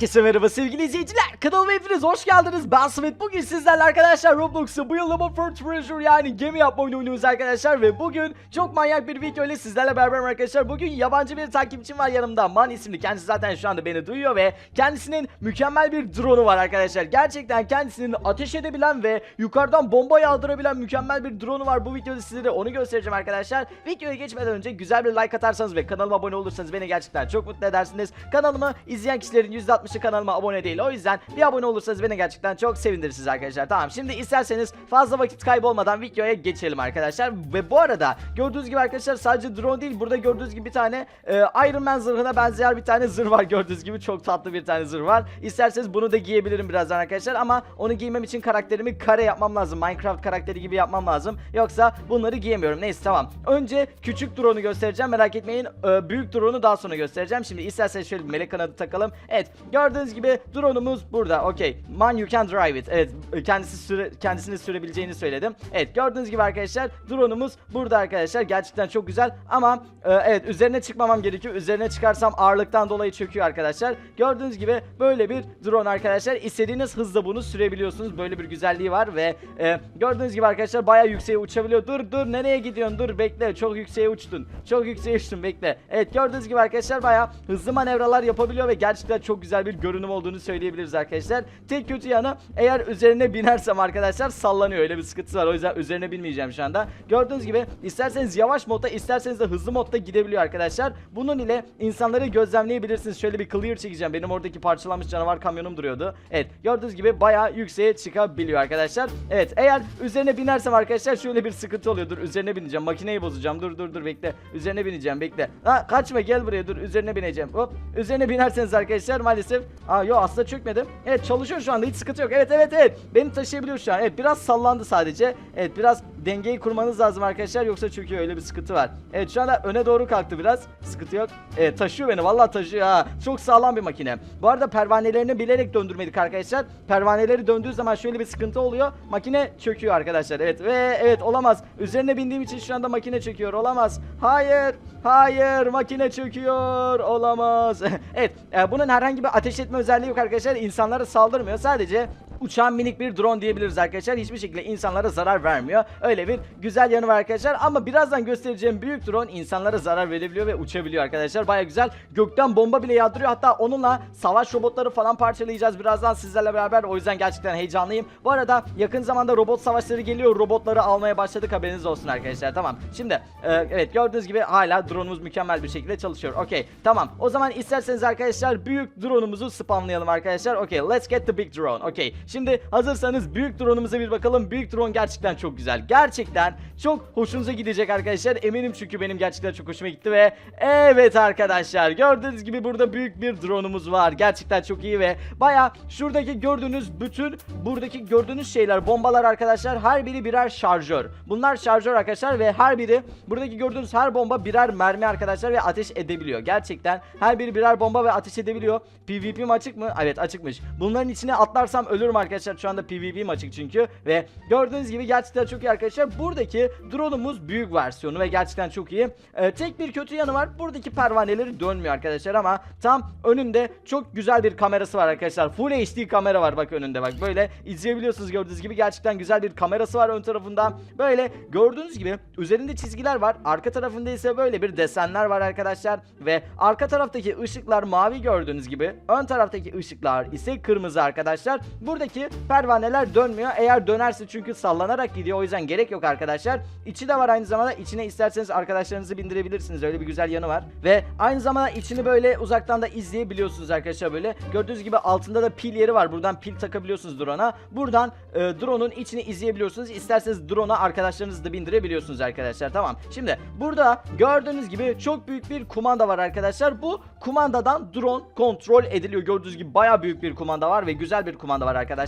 Herkese merhaba sevgili izleyiciler. Kanalıma hepiniz hoş geldiniz. Ben Smith. Bugün sizlerle arkadaşlar Roblox'ta bu yıl Lava for Treasure yani gemi yapma oyunu oynuyoruz arkadaşlar. Ve bugün çok manyak bir video ile sizlerle beraberim arkadaşlar. Bugün yabancı bir takipçim var yanımda. Man isimli. Kendisi zaten şu anda beni duyuyor ve kendisinin mükemmel bir drone'u var arkadaşlar. Gerçekten kendisinin ateş edebilen ve yukarıdan bomba yağdırabilen mükemmel bir drone'u var. Bu videoda size de onu göstereceğim arkadaşlar. Videoya geçmeden önce güzel bir like atarsanız ve kanalıma abone olursanız beni gerçekten çok mutlu edersiniz. Kanalımı izleyen kişilerin %60'ı kanalıma abone değil. O yüzden bir abone olursanız beni gerçekten çok sevindirirsiniz arkadaşlar. Tamam şimdi isterseniz fazla vakit kaybolmadan videoya geçelim arkadaşlar. Ve bu arada gördüğünüz gibi arkadaşlar sadece drone değil burada gördüğünüz gibi bir tane e, Iron Man zırhına benzeyen bir tane zırh var gördüğünüz gibi. Çok tatlı bir tane zırh var. İsterseniz bunu da giyebilirim birazdan arkadaşlar ama onu giymem için karakterimi kare yapmam lazım. Minecraft karakteri gibi yapmam lazım. Yoksa bunları giyemiyorum. Neyse tamam. Önce küçük drone'u göstereceğim. Merak etmeyin. Ee, büyük drone'u daha sonra göstereceğim. Şimdi isterseniz şöyle melek kanadı takalım. Evet. Gördüğünüz gibi drone'umuz burada. Okey. Man you can drive it. Evet. Kendisi süre, kendisini sürebileceğini söyledim. Evet. Gördüğünüz gibi arkadaşlar drone'umuz burada arkadaşlar. Gerçekten çok güzel ama e, evet üzerine çıkmamam gerekiyor. Üzerine çıkarsam ağırlıktan dolayı çöküyor arkadaşlar. Gördüğünüz gibi böyle bir drone arkadaşlar. İstediğiniz hızda bunu sürebiliyorsunuz. Böyle bir güzelliği var ve e, gördüğünüz gibi arkadaşlar bayağı yükseğe uçabiliyor. Dur dur nereye gidiyorsun? Dur bekle. Çok yükseğe uçtun. Çok yükseğe uçtun bekle. Evet gördüğünüz gibi arkadaşlar bayağı hızlı manevralar yapabiliyor ve gerçekten çok güzel bir görünüm olduğunu söyleyebiliriz arkadaşlar. Tek kötü yanı eğer üzerine binersem arkadaşlar sallanıyor. Öyle bir sıkıntısı var. O yüzden üzerine binmeyeceğim şu anda. Gördüğünüz gibi isterseniz yavaş modda isterseniz de hızlı modda gidebiliyor arkadaşlar. Bunun ile insanları gözlemleyebilirsiniz. Şöyle bir clear çekeceğim. Benim oradaki parçalanmış canavar kamyonum duruyordu. Evet gördüğünüz gibi bayağı yükseğe çıkabiliyor arkadaşlar. Evet eğer üzerine binersem arkadaşlar şöyle bir sıkıntı oluyor. Dur üzerine bineceğim. Makineyi bozacağım. Dur dur dur bekle. Üzerine bineceğim bekle. Ha kaçma gel buraya dur. Üzerine bineceğim. Hop. Üzerine binerseniz arkadaşlar maalesef. Aa yo aslında çökmedim. Evet çalışıyor şu anda. Hiç sıkıntı yok. Evet evet evet. Beni taşıyabiliyor şu an. Evet biraz sallandı sadece. Evet biraz dengeyi kurmanız lazım arkadaşlar. Yoksa çöküyor. Öyle bir sıkıntı var. Evet şu anda öne doğru kalktı biraz. Sıkıntı yok. Evet taşıyor beni. Vallahi taşıyor ha. Çok sağlam bir makine. Bu arada pervanelerini bilerek döndürmedik arkadaşlar. Pervaneleri döndüğü zaman şöyle bir sıkıntı oluyor. Makine çöküyor arkadaşlar. Evet ve evet olamaz. Üzerine bindiğim için şu anda makine çöküyor. Olamaz. Hayır. Hayır. Makine çöküyor. Olamaz. evet. e, bunun herhangi bir ateş etme özelliği yok arkadaşlar. İnsanlara saldırmıyor. Sadece uçan minik bir drone diyebiliriz arkadaşlar. Hiçbir şekilde insanlara zarar vermiyor. Öyle bir güzel yanı var arkadaşlar. Ama birazdan göstereceğim büyük drone insanlara zarar verebiliyor ve uçabiliyor arkadaşlar. Baya güzel. Gökten bomba bile yağdırıyor. Hatta onunla savaş robotları falan parçalayacağız birazdan sizlerle beraber. O yüzden gerçekten heyecanlıyım. Bu arada yakın zamanda robot savaşları geliyor. Robotları almaya başladık haberiniz olsun arkadaşlar. Tamam. Şimdi e, evet gördüğünüz gibi hala drone'umuz mükemmel bir şekilde çalışıyor. Okey. Tamam. O zaman isterseniz arkadaşlar büyük drone'umuzu spamlayalım arkadaşlar. Okey. Let's get the big drone. Okey. Şimdi hazırsanız büyük drone'umuza bir bakalım. Büyük drone gerçekten çok güzel. Gerçekten çok hoşunuza gidecek arkadaşlar. Eminim çünkü benim gerçekten çok hoşuma gitti ve evet arkadaşlar gördüğünüz gibi burada büyük bir drone'umuz var. Gerçekten çok iyi ve baya şuradaki gördüğünüz bütün buradaki gördüğünüz şeyler bombalar arkadaşlar her biri birer şarjör. Bunlar şarjör arkadaşlar ve her biri buradaki gördüğünüz her bomba birer mermi arkadaşlar ve ateş edebiliyor. Gerçekten her biri birer bomba ve ateş edebiliyor. PvP'm açık mı? Evet açıkmış. Bunların içine atlarsam ölürüm arkadaşlar. Şu anda PvP'm açık çünkü ve gördüğünüz gibi gerçekten çok iyi arkadaşlar. Buradaki drone'umuz büyük versiyonu ve gerçekten çok iyi. Ee, tek bir kötü yanı var. Buradaki pervaneleri dönmüyor arkadaşlar ama tam önünde çok güzel bir kamerası var arkadaşlar. Full HD kamera var bak önünde bak. Böyle izleyebiliyorsunuz gördüğünüz gibi. Gerçekten güzel bir kamerası var ön tarafında. Böyle gördüğünüz gibi üzerinde çizgiler var. Arka tarafında ise böyle bir desenler var arkadaşlar ve arka taraftaki ışıklar mavi gördüğünüz gibi. Ön taraftaki ışıklar ise kırmızı arkadaşlar. Buradaki pervaneler dönmüyor. Eğer dönerse çünkü sallanarak gidiyor. O yüzden gerek yok arkadaşlar. İçi de var aynı zamanda. İçine isterseniz arkadaşlarınızı bindirebilirsiniz. Öyle bir güzel yanı var. Ve aynı zamanda içini böyle uzaktan da izleyebiliyorsunuz arkadaşlar böyle. Gördüğünüz gibi altında da pil yeri var. Buradan pil takabiliyorsunuz drone'a. Buradan e, drone'un içini izleyebiliyorsunuz. İsterseniz drone'a arkadaşlarınızı da bindirebiliyorsunuz arkadaşlar. Tamam. Şimdi burada gördüğünüz gibi çok büyük bir kumanda var arkadaşlar. Bu kumandadan drone kontrol ediliyor. Gördüğünüz gibi baya büyük bir kumanda var ve güzel bir kumanda var arkadaşlar.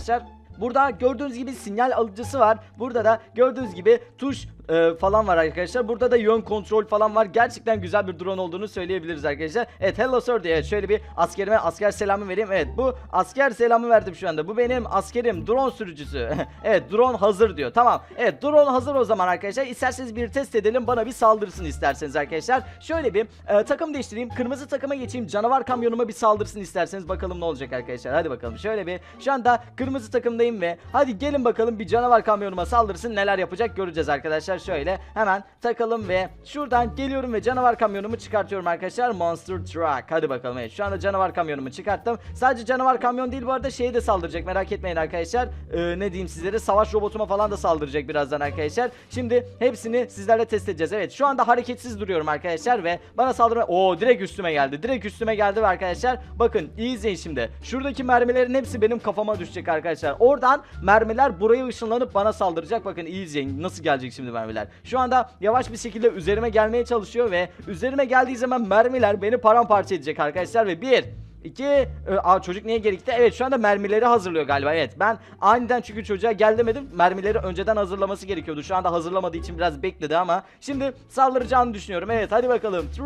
Burada gördüğünüz gibi sinyal alıcısı var. Burada da gördüğünüz gibi tuş e, falan var arkadaşlar. Burada da yön kontrol falan var. Gerçekten güzel bir drone olduğunu söyleyebiliriz arkadaşlar. Evet hello sir diye şöyle bir askerime asker selamı vereyim. Evet bu asker selamı verdim şu anda. Bu benim askerim drone sürücüsü. evet drone hazır diyor. Tamam. Evet drone hazır o zaman arkadaşlar. İsterseniz bir test edelim. Bana bir saldırsın isterseniz arkadaşlar. Şöyle bir e, takım değiştireyim. Kırmızı takıma geçeyim. Canavar kamyonuma bir saldırsın isterseniz. Bakalım ne olacak arkadaşlar. Hadi bakalım. Şöyle bir şu anda kırmızı takımdayım ve hadi gelin bakalım bir canavar kamyonuma saldırsın. Neler yapacak göreceğiz arkadaşlar. Şöyle hemen takalım ve şuradan geliyorum ve canavar kamyonumu çıkartıyorum arkadaşlar. Monster Truck. Hadi bakalım. Evet şu anda canavar kamyonumu çıkarttım. Sadece canavar kamyon değil bu arada şeye de saldıracak. Merak etmeyin arkadaşlar. Ee, ne diyeyim sizlere savaş robotuma falan da saldıracak birazdan arkadaşlar. Şimdi hepsini sizlerle test edeceğiz. Evet şu anda hareketsiz duruyorum arkadaşlar ve bana saldırma... Oo direkt üstüme geldi. Direkt üstüme geldi ve arkadaşlar bakın iyi izleyin şimdi. Şuradaki mermilerin hepsi benim kafama düşecek arkadaşlar. Oradan mermiler buraya ışınlanıp bana saldıracak. Bakın iyi izleyin nasıl gelecek şimdi mermiler. Şu anda yavaş bir şekilde üzerime gelmeye çalışıyor ve üzerime geldiği zaman mermiler beni paramparça edecek arkadaşlar ve bir 2 e, Aa çocuk niye geri gitti? Evet şu anda mermileri hazırlıyor galiba. Evet ben aniden çünkü çocuğa gel demedim. Mermileri önceden hazırlaması gerekiyordu. Şu anda hazırlamadığı için biraz bekledi ama şimdi saldıracağını düşünüyorum. Evet hadi bakalım. 3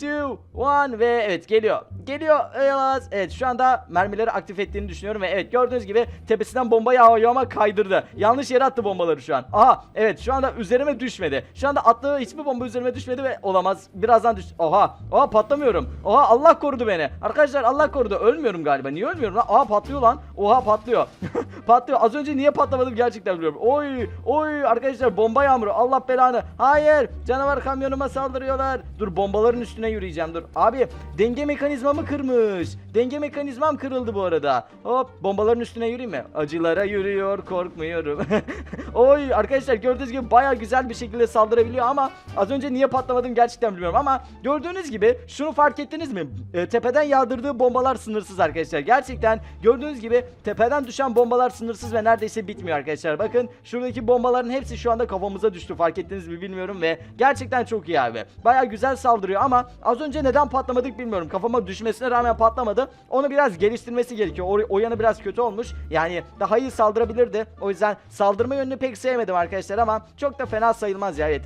2 1 ve evet geliyor. Geliyor. Evet, evet şu anda mermileri aktif ettiğini düşünüyorum ve evet gördüğünüz gibi tepesinden bomba yağıyor ama kaydırdı. Yanlış yere attı bombaları şu an. Aha evet şu anda üzerime düşmedi. Şu anda attığı hiçbir bomba üzerime düşmedi ve olamaz. Birazdan düş. Oha. Oha patlamıyorum. Oha Allah korudu beni. Arkadaşlar Allah korudu. Ölmüyorum galiba. Niye ölmüyorum lan? Aa patlıyor lan. Oha patlıyor. patlıyor. Az önce niye patlamadım gerçekten bilmiyorum. Oy oy arkadaşlar bomba yağmuru. Allah belanı. Hayır. Canavar kamyonuma saldırıyorlar. Dur bombaların üstüne yürüyeceğim. Dur. Abi denge mekanizmamı kırmış. Denge mekanizmam kırıldı bu arada. Hop bombaların üstüne yürüyeyim mi? Acılara yürüyor korkmuyorum. Oy arkadaşlar gördüğünüz gibi baya güzel bir şekilde saldırabiliyor ama az önce niye patlamadım gerçekten bilmiyorum ama gördüğünüz gibi şunu fark ettiniz mi? E, tepeden yağdırdığı bombalar sınırsız arkadaşlar. Gerçekten gördüğünüz gibi tepeden düşen bombalar sınırsız ve neredeyse bitmiyor arkadaşlar. Bakın şuradaki bombaların hepsi şu anda kafamıza düştü. Fark ettiniz mi bilmiyorum ve gerçekten çok iyi abi. Baya güzel saldırıyor ama az önce neden patlamadık bilmiyorum. Kafama düşmesine rağmen patlamadı. Onu biraz geliştirmesi gerekiyor. O, o yanı biraz kötü olmuş. Yani daha iyi saldırabilirdi. O yüzden saldırma yönünü pek sevmedim arkadaşlar ama çok da fena sayılmaz ya. Evet,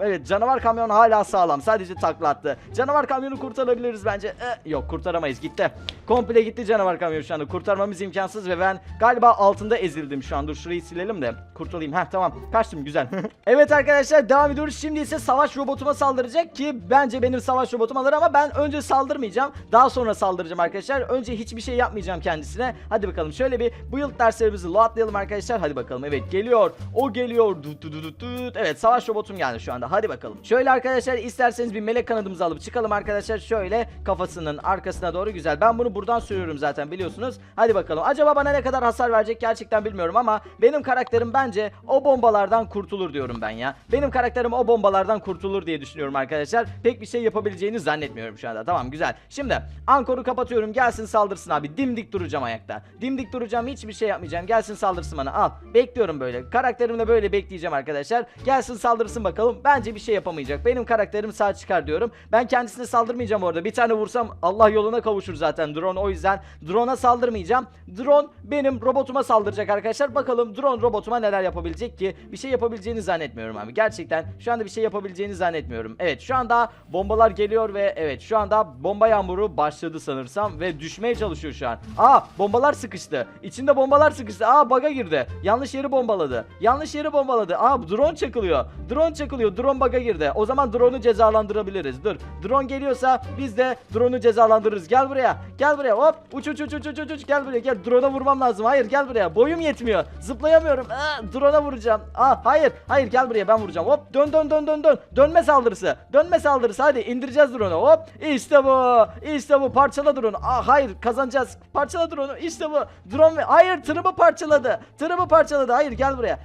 evet canavar kamyon hala sağlam. Sadece takla attı. Canavar kamyonu kurtarabiliriz bence. Yok kurtaramayız gitti. Komple gitti canavar kamyon şu anda. Kurtarmamız imkansız ve ben galiba altında ezildim şu an. Dur şurayı silelim de kurtulayım. Heh tamam kaçtım güzel. evet arkadaşlar devam ediyoruz. Şimdi ise savaş robotuma saldıracak ki bence benim savaş robotum alır ama ben önce saldırmayacağım. Daha sonra saldıracağım arkadaşlar. Önce hiçbir şey yapmayacağım kendisine. Hadi bakalım şöyle bir build derslerimizi loadlayalım arkadaşlar. Hadi bakalım evet geliyor. O geliyor. Dut dut dut dut. Evet savaş robotum geldi şu anda. Hadi bakalım. Şöyle arkadaşlar isterseniz bir melek kanadımızı alıp çıkalım arkadaşlar. Şöyle kafasının arkasına doğru güzel. Ben bunu buradan sürüyorum zaten biliyorsunuz. Hadi bakalım. Acaba bana ne kadar hasar verecek gerçekten bilmiyorum ama benim karakterim bence o bombalardan kurtulur diyorum ben ya. Benim karakterim o bombalardan kurtulur diye düşünüyorum arkadaşlar. Pek bir şey yapabileceğini zannetmiyorum şu anda. Tamam güzel. Şimdi ankoru kapatıyorum. Gelsin saldırsın abi. Dimdik duracağım ayakta. Dimdik duracağım. Hiçbir şey yapmayacağım. Gelsin saldırsın bana. Al. Bekliyorum böyle. Karakterimle böyle bekleyeceğim arkadaşlar. Gelsin saldırsın bakalım. Bence bir şey yapamayacak. Benim karakterim sağ çıkar diyorum. Ben kendisine saldırmayacağım orada. Bir tane vursam Allah yoluna kavuşur zaten drone. O yüzden drone'a saldırmayacağım. Drone benim robotuma saldıracak arkadaşlar. Bakalım drone robotuma neler yapabilecek ki? Bir şey yapabileceğini zannetmiyorum abi. Gerçekten şu anda bir şey yapabileceğini zannetmiyorum. Evet şu anda bombalar geliyor ve evet şu anda bomba yağmuru başladı sanırsam ve düşmeye çalışıyor şu an. Aa bombalar sıkıştı. İçinde bombalar sıkıştı. Aa baga girdi. Yanlış yeri bombaladı. Yanlış yeri bombaladı. Aa drone çakılıyor. Drone çakılıyor. Drone baga girdi. O zaman drone'u cezalandırabiliriz. Dur. Drone geliyorsa biz de drone'u cezalandırırız. Gel buraya. Gel buraya. Hop. Uç uç uç uç uç uç, uç. Gel buraya. Gel. Drone'a vurmam lazım. Hayır gel buraya. Boyum yetmiyor. Zıplayamıyorum. Aa, drone'a vuracağım. Aa hayır. Hayır gel buraya ben vuracağım. Hop. Dön dön dön dön dön. Dönme saldırısı. Dönme saldırısı. Hadi indireceğiz drone'u. Hop. İşte bu. İşte bu. Parçala drone'u. Hayır kazanacağız. Parçala drone'u. İşte bu. Drone hayır tırımı parçaladı. Tırımı parçaladı. Hayır gel buraya.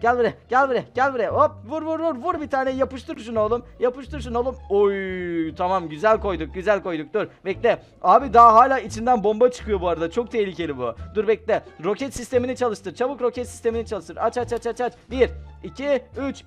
gel buraya. Gel buraya. Gel buraya. Hop. Vur vur vur. Vur bir tane. Yapıştır şunu oğlum. Yapıştır şunu oğlum. Oy tamam güzel koyduk. Güzel koyduk. Dur. Bekle. Abi daha hala içinden bomba çıkıyor bu arada. Çok tehlikeli bu. Dur bekle. Roket sistemini çalıştır. Çabuk roket sistemini çalıştır. Aç aç aç aç aç. 1 2 3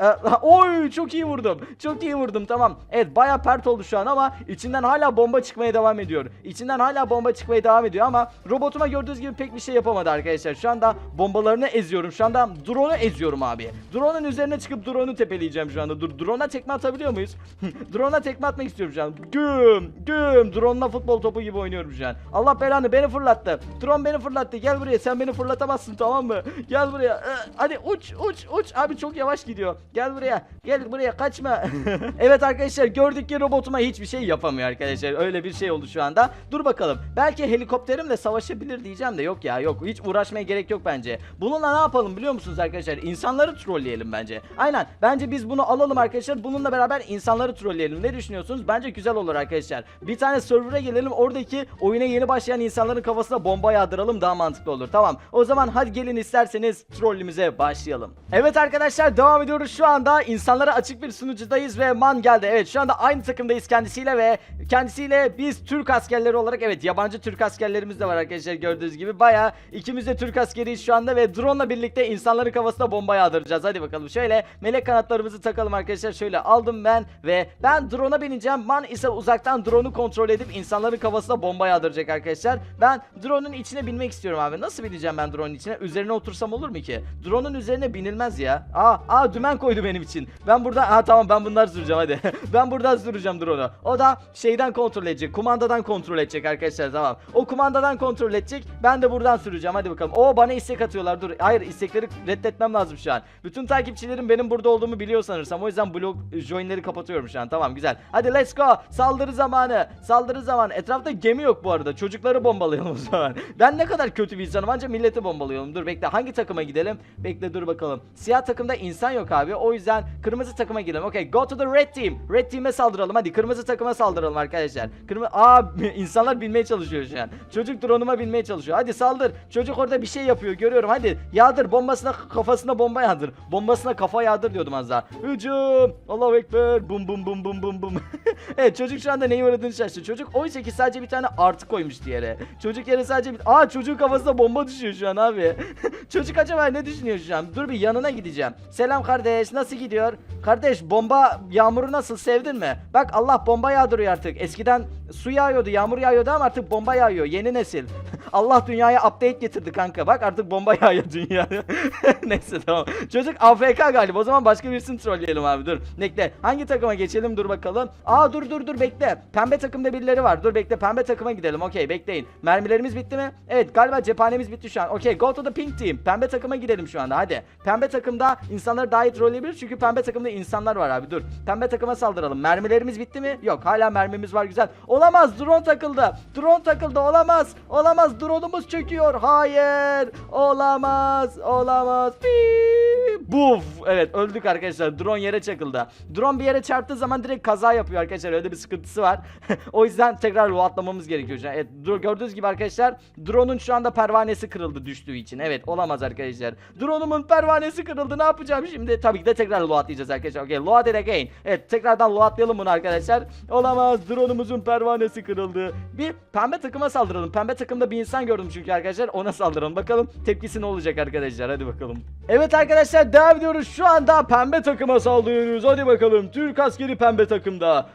e, oy çok iyi vurdum. Çok iyi vurdum tamam. Evet baya pert oldu şu an ama içinden hala bomba çıkmaya devam ediyor. İçinden hala bomba çıkmaya devam ediyor ama robotuma gördüğünüz gibi pek bir şey yapamadı arkadaşlar. Şu anda bombalarını eziyorum. Şu anda drone'u eziyorum abi. Drone'un üzerine çıkıp drone'u tepeleyeceğim şu anda. Dur drone'a tekme atabiliyor muyuz? drone'a tekme atmak istiyorum şu an. Güm güm. Drone'la futbol topu gibi oynuyorum şu an. Allah belanı beni fırlattı. Drone beni fırlattı. Gel buraya sen beni fırlatamazsın tamam mı? Gel buraya. Ee, Hadi uç uç uç. Abi çok yavaş gidiyor. Gel buraya. Gel buraya kaçma. evet arkadaşlar gördük ki robotuma hiçbir şey yapamıyor arkadaşlar. Öyle bir şey oldu şu anda. Dur bakalım. Belki helikopterimle savaşabilir diyeceğim de yok ya yok. Hiç uğraşmaya gerek yok bence. Bununla ne yapalım biliyor musunuz arkadaşlar? İnsanları trolleyelim bence. Aynen. Bence biz bunu alalım arkadaşlar. Bununla beraber insanları trolleyelim. Ne düşünüyorsunuz? Bence güzel olur arkadaşlar. Bir tane server'a gelelim. Oradaki oyuna yeni başlayan insanların kafasına bomba yağdıralım. Daha mantıklı olur. Tamam. O zaman hadi gelin isterseniz trollümüze başlayalım. Evet arkadaşlar devam ediyoruz. Şu anda insanlara açık bir sunucudayız ve Man geldi. Evet şu anda aynı takımdayız kendisiyle ve kendisiyle biz Türk askerleri olarak evet yabancı Türk askerlerimiz de var arkadaşlar gördüğünüz gibi. Baya ikimiz de Türk askeriyiz şu anda ve drone ile birlikte insanların kafasına bomba yağdıracağız. Hadi bakalım şöyle melek kanatlarımızı takalım arkadaşlar. Şöyle aldım ben ve ben drone'a bineceğim. Man ise uzaktan drone'u kontrol edip insanların kafasına bomba yağdıracak arkadaşlar. Ben drone'un içine binmek istiyorum abi. Nasıl bineceğim ben drone'un içine? Üzerine otursam olur mu ki? Drone'un üzerine binilmez ya. Aa, aa dümen koydu benim için. Ben burada ha tamam ben bunlar süreceğim hadi. ben buradan süreceğim drone'u. O da şeyden kontrol edecek. Kumandadan kontrol edecek arkadaşlar tamam. O kumandadan kontrol edecek. Ben de buradan süreceğim. Hadi bakalım. Oo bana istek atıyorlar. Dur. Hayır istekleri reddetmem lazım şu an. Bütün takipçilerim benim burada olduğumu biliyor sanırsam. O yüzden blog joinleri kapatıyorum şu an. Tamam güzel. Hadi let's go. Saldırı zamanı. Saldırı zamanı. Etrafta gemi yok bu arada. Çocukları bombalayalım o zaman. Ben ne kadar kötü bir insanım. Ancak milleti bombalayalım. Dur bekle. Hangi takıma gidelim? Bekle dur bakalım. Siyah takımda insan yok abi. O yüzden kırmızı takıma gidelim. Okay, go to the red team. Red team'e saldıralım. Hadi kırmızı takıma saldıralım arkadaşlar. Kırmızı Aa insanlar binmeye çalışıyor şu an. Çocuk drone'uma binmeye çalışıyor. Hadi saldır. Çocuk orada bir şey yapıyor. Görüyorum. Hadi yağdır. Bombasına kafasına bomba yağdır. Bombasına kafa yağdır diyordum az daha. Hücum. Allahu ekber. Bum bum bum bum bum bum. evet çocuk şu anda neyi uğradığını şaşırdı. Çocuk oysa ki sadece bir tane artı koymuş yere. Çocuk yere sadece bir... Aa çocuğun kafasına bomba düşüyor şu an abi. çocuk acaba ne düşünüyor şu an? Dur bir yanına gideceğim. Selam kardeş nasıl gidiyor? Kardeş bomba yağmuru nasıl sevdin mi? Bak Allah bomba yağdırıyor artık. Eskiden su yağıyordu yağmur yağıyordu ama artık bomba yağıyor. Yeni nesil. Allah dünyaya update getirdi kanka. Bak artık bomba yağıyor dünyaya. Neyse tamam. Çocuk AFK galiba. O zaman başka birisini trolleyelim abi. Dur. Bekle. Hangi takıma geçelim? Dur bakalım. Aa dur dur dur bekle. Pembe takımda birileri var. Dur bekle. Pembe takıma gidelim. Okey bekleyin. Mermilerimiz bitti mi? Evet galiba cephanemiz bitti şu an. Okey go to the pink team. Pembe takıma gidelim şu anda. Hadi. Pembe takımda insanları daha iyi trolleyebilir. Çünkü pembe takımda insanlar var abi. Dur. Pembe takıma saldıralım. Mermilerimiz bitti mi? Yok. Hala mermimiz var güzel. Olamaz. Drone takıldı. Drone takıldı. Olamaz. Olamaz. Drone'umuz çöküyor. Hayır. Olamaz. Olamaz. Buf. Evet öldük arkadaşlar. Drone yere çakıldı. Drone bir yere çarptığı zaman direkt kaza yapıyor arkadaşlar. Öyle bir sıkıntısı var. o yüzden tekrar atlamamız gerekiyor. Evet gördüğünüz gibi arkadaşlar drone'un şu anda pervanesi kırıldı düştüğü için. Evet olamaz arkadaşlar. Drone'umun pervanesi kırıldı. Ne yapacağım şimdi? Tabii ki de tekrar loadlayacağız arkadaşlar. Okay, load it again. Evet tekrardan loadlayalım bunu arkadaşlar. Olamaz. Drone'umuzun pervanesi pervanesi kırıldı. Bir pembe takıma saldıralım. Pembe takımda bir insan gördüm çünkü arkadaşlar. Ona saldıralım. Bakalım tepkisi ne olacak arkadaşlar. Hadi bakalım. Evet arkadaşlar devam ediyoruz. Şu anda pembe takıma saldırıyoruz. Hadi bakalım. Türk askeri pembe takımda.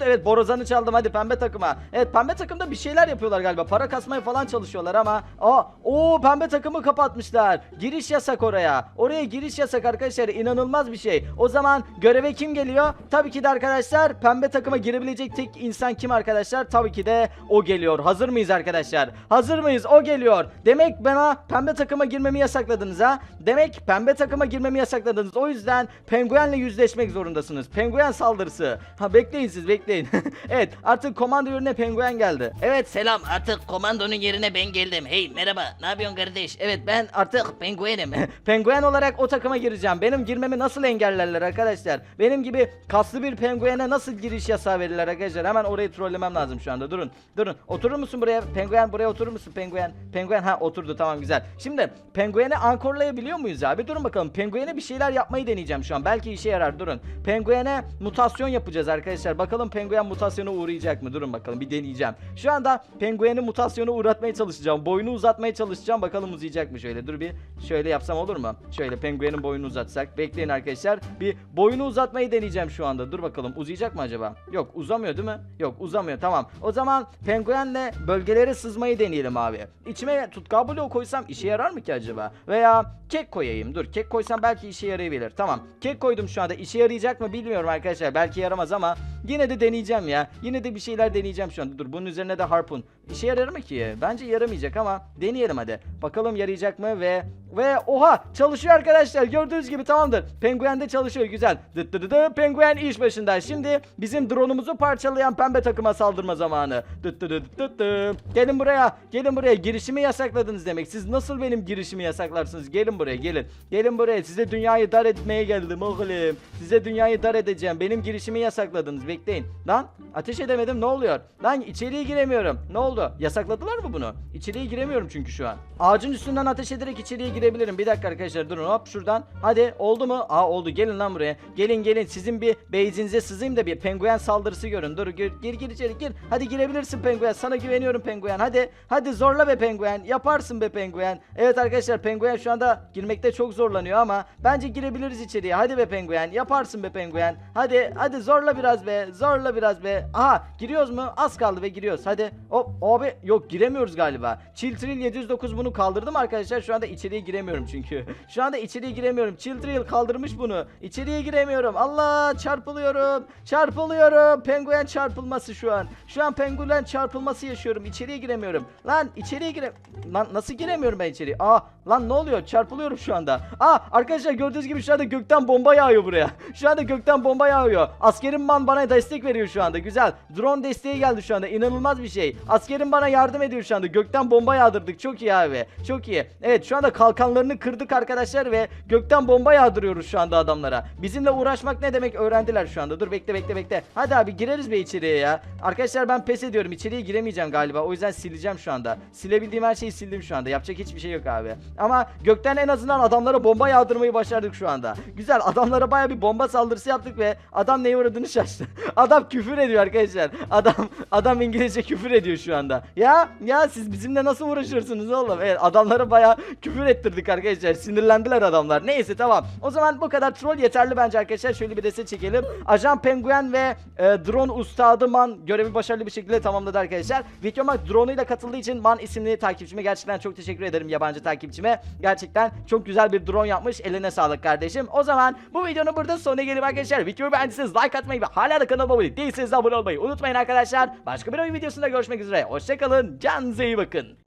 Evet borazanı çaldım. Hadi pembe takıma. Evet pembe takımda bir şeyler yapıyorlar galiba. Para kasmaya falan çalışıyorlar ama. Aa, o pembe takımı kapatmışlar. Giriş yasak oraya. Oraya giriş yasak arkadaşlar. İnanılmaz bir şey. O zaman göreve kim geliyor? Tabii ki de arkadaşlar pembe takıma girebilecek tek insan kim arkadaşlar? Tabii ki de o geliyor. Hazır mıyız arkadaşlar? Hazır mıyız? O geliyor. Demek bana pembe takıma girmemi yasakladınız ha? Demek pembe takıma girmemi yasakladınız. O yüzden penguenle yüzleşmek zorundasınız. Penguen saldırısı. Ha bekleyin siz bekleyin. evet artık komando yerine penguen geldi. Evet selam artık komandonun yerine ben geldim. Hey merhaba ne yapıyorsun kardeş? Evet ben artık penguenim. Penguen olarak o takıma gireceğim. Benim girmemi nasıl engellerler arkadaşlar? Benim gibi kaslı bir penguene nasıl giriş yasağı verirler arkadaşlar? Hemen orayı trollemem lazım şu anda. Durun. Durun. Oturur musun buraya? Penguen buraya oturur musun penguen? Penguen ha oturdu tamam güzel. Şimdi pengueni ankorlayabiliyor muyuz abi? Durun bakalım. Penguene bir şeyler yapmayı deneyeceğim şu an. Belki işe yarar. Durun. Penguene mutasyon yapacağız arkadaşlar. Bakalım penguen mutasyona uğrayacak mı? Durun bakalım bir deneyeceğim. Şu anda pengueni mutasyona uğratmaya çalışacağım. Boyunu uzatmaya çalışacağım. Bakalım uzayacak mı şöyle. Dur bir şöyle yapsam olur mu? Şöyle penguenin boyunu uzatsak. Bekleyin arkadaşlar. Bir boyunu uzatmayı deneyeceğim şu anda. Dur bakalım uzayacak mı acaba? Yok uzamıyor değil mi? Yok uzamıyor tamam. O zaman penguenle bölgelere sızmayı deneyelim abi. İçime tutkal bloğu koysam işe yarar mı ki acaba? Veya kek koyayım. Dur kek koysam belki işe yarayabilir. Tamam. Kek koydum şu anda. İşe yarayacak mı bilmiyorum arkadaşlar. Belki yaramaz ama yine de deneyeceğim ya. Yine de bir şeyler deneyeceğim şu anda. Dur bunun üzerine de harpun. İşe yarar mı ki? Bence yaramayacak ama deneyelim hadi. Bakalım yarayacak mı ve ve oha çalışıyor arkadaşlar. Gördüğünüz gibi tamamdır. Penguen de çalışıyor güzel. Dıt dıt dıt penguen iş başında. Şimdi bizim drone'umuzu parçalayan pembe takıma saldırma zamanı. Dıt dıt dıt dıt. Gelin buraya. Gelin buraya. Girişimi yasakladınız demek. Siz nasıl benim girişimi yasaklarsınız? Gelin buraya gelin. Gelin buraya. Size dünyayı dar etmeye geldim oğlum. Size dünyayı dar edeceğim. Benim girişimi yasakladınız. Bekleyin. Lan ateş edemedim. Ne oluyor? Lan içeriye giremiyorum. Ne oldu? Yasakladılar mı bunu? İçeriye giremiyorum çünkü şu an. Ağacın üstünden ateş ederek içeriye girebilirim. Bir dakika arkadaşlar durun hop şuradan. Hadi oldu mu? Aa oldu. Gelin lan buraya. Gelin gelin. Sizin bir base'inize sızayım da bir penguen saldırısı görün. Dur gir gir, gir içeri gir. Hadi girebilirsin penguen. Sana güveniyorum penguen. Hadi. Hadi zorla be penguen. Yaparsın be penguen. Evet arkadaşlar penguen şu anda girmekte çok zorlanıyor ama bence girebiliriz içeriye. Hadi be penguen. Yaparsın be penguen. Hadi hadi zorla biraz be. Zorla biraz be. Aha giriyoruz mu? Az kaldı ve giriyoruz. Hadi. Hop abi yok giremiyoruz galiba. Chiltril 709 bunu kaldırdım arkadaşlar. Şu anda içeriye giremiyorum çünkü. Şu anda içeriye giremiyorum. Chiltril kaldırmış bunu. İçeriye giremiyorum. Allah çarpılıyorum. Çarpılıyorum. Penguen çarpılması şu an. Şu an penguen çarpılması yaşıyorum. İçeriye giremiyorum. Lan içeriye gire... Lan nasıl giremiyorum ben içeriye? Aa lan ne oluyor? Çarpılıyorum şu anda. Aa arkadaşlar gördüğünüz gibi şu anda gökten bomba yağıyor buraya. Şu anda gökten bomba yağıyor. Askerim man bana destek veriyor şu anda. Güzel. Drone desteği geldi şu anda. İnanılmaz bir şey. Askerim bana yardım ediyor şu anda. Gökten bomba yağdırdık. Çok iyi abi. Çok iyi. Evet şu anda kalkanlarını kırdık arkadaşlar ve gökten bomba yağdırıyoruz şu anda adamlara. Bizimle uğraşmak ne demek öğrendiler şu anda. Dur bekle bekle bekle. Hadi abi gireriz be içeriye ya. Arkadaşlar ben pes ediyorum. İçeriye giremeyeceğim galiba. O yüzden sileceğim şu anda. Silebildiğim her şeyi sildim şu anda. Yapacak hiçbir şey yok abi. Ama gökten en azından adamlara bomba yağdırmayı başardık şu anda. Güzel. Adamlara baya bir bomba saldırısı yaptık ve adam neye uğradığını şaştı. adam küfür ediyor arkadaşlar. Adam adam İngilizce küfür ediyor şu anda. Ya ya siz bizimle nasıl uğraşırsınız oğlum? Evet adamlara baya küfür ettirdik arkadaşlar. Sinirlendiler adamlar. Neyse tamam. O zaman bu kadar troll yeterli bence arkadaşlar. Şöyle bir reset çekelim. Ajan Penguen ve e, drone ustadı Man görevi başarılı bir şekilde tamamladı arkadaşlar. Videoma drone ile katıldığı için Man isimli takipçime gerçekten çok teşekkür ederim yabancı takipçime ve gerçekten çok güzel bir drone yapmış. Eline sağlık kardeşim. O zaman bu videonun burada sonuna gelip arkadaşlar. Videoyu beğendiyseniz like atmayı ve hala da kanalıma abone değilseniz abone olmayı unutmayın arkadaşlar. Başka bir oyun videosunda görüşmek üzere. Hoşçakalın. Canınıza iyi bakın.